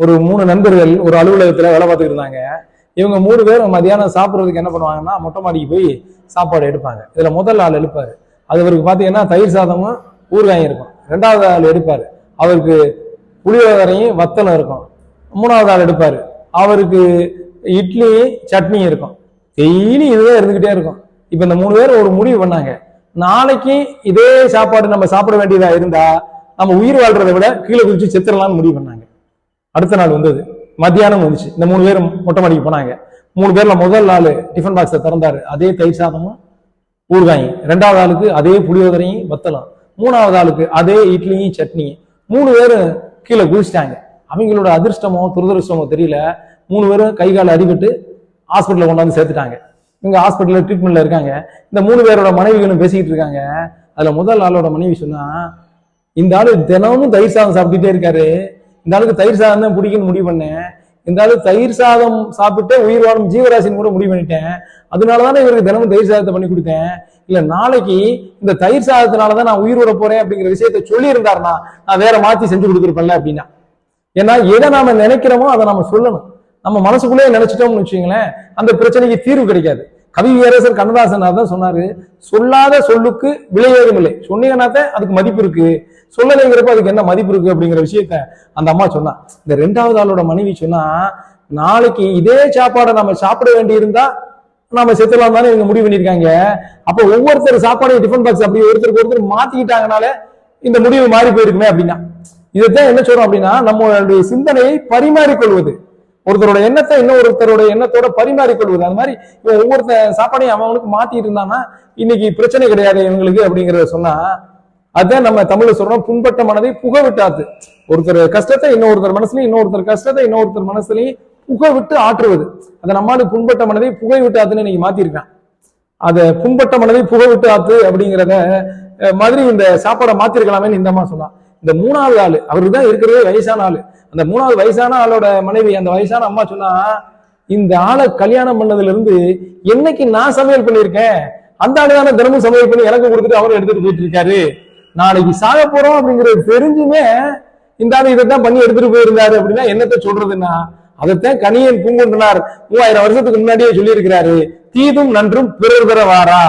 ஒரு மூணு நண்பர்கள் ஒரு அலுவலகத்துல வேலை பார்த்துட்டு இருந்தாங்க. இவங்க மூணு பேரும் மதியானம் சாப்பிட்றதுக்கு என்ன பண்ணுவாங்கன்னா மொட்டை மாடிக்கு போய் சாப்பாடு எடுப்பாங்க. இதுல முதல் ஆள் எடுப்பாரு அது அவருக்கு பாத்தீங்கன்னா தயிர் சாதமும் ஊறுகாயும் இருக்கும். ரெண்டாவது ஆள் எடுப்பாரு. அவருக்கு புளியோதரையும் வத்தலும் இருக்கும். மூணாவது ஆள் எடுப்பாரு. அவருக்கு இட்லி சட்னியும் இருக்கும். டெய்லி இதுதான் இருந்துகிட்டே இருக்கும். இப்ப இந்த மூணு பேர் ஒரு முடிவு பண்ணாங்க. நாளைக்கு இதே சாப்பாடு நம்ம சாப்பிட வேண்டியதா இருந்தா நம்ம உயிர் வாழ்றதை விட கீழே குதிச்சு செத்துடலாம்னு முடிவு பண்ணாங்க. அடுத்த நாள் வந்தது மத்தியானம் வந்துச்சு. இந்த மூணு பேரும் மொட்டை மாடிக்கு போனாங்க. மூணு பேர்ல முதல் ஆள் டிஃபன் பாக்ஸை திறந்தாரு. அதே தயிர் சாதமும் ஊறுகாயும் ரெண்டாவது ஆளுக்கு அதே புளியோதரையும் வத்தலும். மூணாவது ஆளுக்கு அதே இட்லியும் சட்னியும். மூணு பேரும் கீழே குதிச்சிட்டாங்க அவங்களோட அதிர்ஷ்டமோ துரதிருஷ்டமோ தெரியல. மூணு பேரும் கை கால் அடிபட்டு ஹாஸ்பிட்டலில் கொண்டாந்து சேர்த்துட்டாங்க. இவங்க ஹாஸ்பிட்டலில் ட்ரீட்மெண்ட்ல இருக்காங்க. இந்த மூணு பேரோட மனைவிகளும் பேசிக்கிட்டு இருக்காங்க. அதில் முதல் ஆளோட மனைவி சொன்னா இந்த ஆள் தினமும் தயிர் சாதம் சாப்பிட்டுட்டே இருக்காரு. இந்த அளவுக்கு தயிர் சாதம் தான் பிடிக்கும்னு முடிவு பண்ணேன். இந்த அளவுக்கு தயிர் சாதம் சாப்பிட்டு உயிர் வாழும் ஜீவராசின்னு கூட முடிவு பண்ணிட்டேன். அதனாலதானே இவருக்கு தினமும் தயிர் சாதத்தை பண்ணி கொடுத்தேன். இல்ல நாளைக்கு இந்த தயிர் சாதத்தினாலதான் நான் உயிர் விட போறேன் அப்படிங்கிற விஷயத்த சொல்லி இருந்தாருன்னா நான் வேற மாத்தி செஞ்சு கொடுத்துருப்பேன்ல அப்படின்னா. ஏன்னா எதை நாம நினைக்கிறோமோ அதை நம்ம சொல்லணும். நம்ம மனசுக்குள்ளேயே நினைச்சிட்டோம்னு வச்சுங்களேன் அந்த பிரச்சனைக்கு தீர்வு கிடைக்காது. கவி வீரரசர் கண்ணதாசன் தான் சொன்னாரு சொல்லாத சொல்லுக்கு விலையேறும் இல்லை. சொன்னீங்கன்னாத்த அதுக்கு மதிப்பு இருக்கு. சொல்லலைங்கிறப்ப அதுக்கு என்ன மதிப்பு இருக்கு அப்படிங்கிற விஷயத்த அந்த அம்மா சொன்னா. இந்த ரெண்டாவது ஆளோட மனைவி சொன்னா நாளைக்கு இதே சாப்பாடை நம்ம சாப்பிட வேண்டி இருந்தா நாம செத்துலாம் தானே இவங்க முடிவு பண்ணிருக்காங்க அப்ப ஒவ்வொருத்தர் சாப்பாடு டிஃபன் பாக்ஸ் அப்படி ஒருத்தருக்கு ஒருத்தர் மாத்திக்கிட்டாங்கனால இந்த முடிவு மாறி போயிருக்குமே அப்படின்னா. இதைத்தான் என்ன சொல்றோம் அப்படின்னா நம்மளுடைய சிந்தனையை பரிமாறிக்கொள்வது. ஒருத்தரோட எண்ணத்தை இன்னொருத்தரோட எண்ணத்தோட பரிமாறிக்கொள்வது. அந்த மாதிரி இவன் ஒவ்வொருத்த சாப்பாடையும் அவன் அவனுக்கு மாத்திட்டு இருந்தான்னா இன்னைக்கு பிரச்சனை கிடையாது இவங்களுக்கு அப்படிங்கறத சொன்னா அதான் நம்ம தமிழ்ல சொல்றோம் புண்பட்ட மனதை புக விட்டாத்து ஒருத்தர் கஷ்டத்தை இன்னொருத்தர் மனசுலயும் இன்னொருத்தர் கஷ்டத்தை இன்னொருத்தர் மனசுலயும் புக விட்டு ஆற்றுவது. அதை நம்மால புண்பட்ட மனதை புகை விட்டு ஆத்துன்னு இன்னைக்கு மாத்திருக்கான். அதை புண்பட்ட மனதை புகை விட்டு ஆத்து அப்படிங்கிறத மாதிரி இந்த சாப்பாடை மாத்திருக்கலாமேன்னு இந்த அம்மா சொன்னா இந்த மூணாவது ஆளு அவருக்கு தான் இருக்கிறதே வயசான ஆளு. அந்த மூணாவது வயசான ஆளோட மனைவி அந்த வயசான அம்மா சொன்னா இந்த ஆளை கல்யாணம் பண்ணதுல இருந்து என்னைக்கு நான் சமையல் பண்ணியிருக்கேன்? அந்த ஆளு தானே தினமும் சமையல் பண்ணி எனக்கு கொடுத்துட்டு அவரும் எடுத்துட்டு போயிட்டு இருக்காரு. நாளைக்கு சாக போறோம் அப்படிங்கறது தெரிஞ்சுமே இந்த ஆள் இதைத்தான் பண்ணி எடுத்துட்டு போயிருந்தாரு அப்படின்னா என்னத்த சொல்றதுன்னா அதைத்தான் கனியன் பூங்குன்றனார் மூவாயிரம் வருஷத்துக்கு முன்னாடியே சொல்லியிருக்கிறாரு. தீதும் நன்றும் பிறர் பெற வாரா.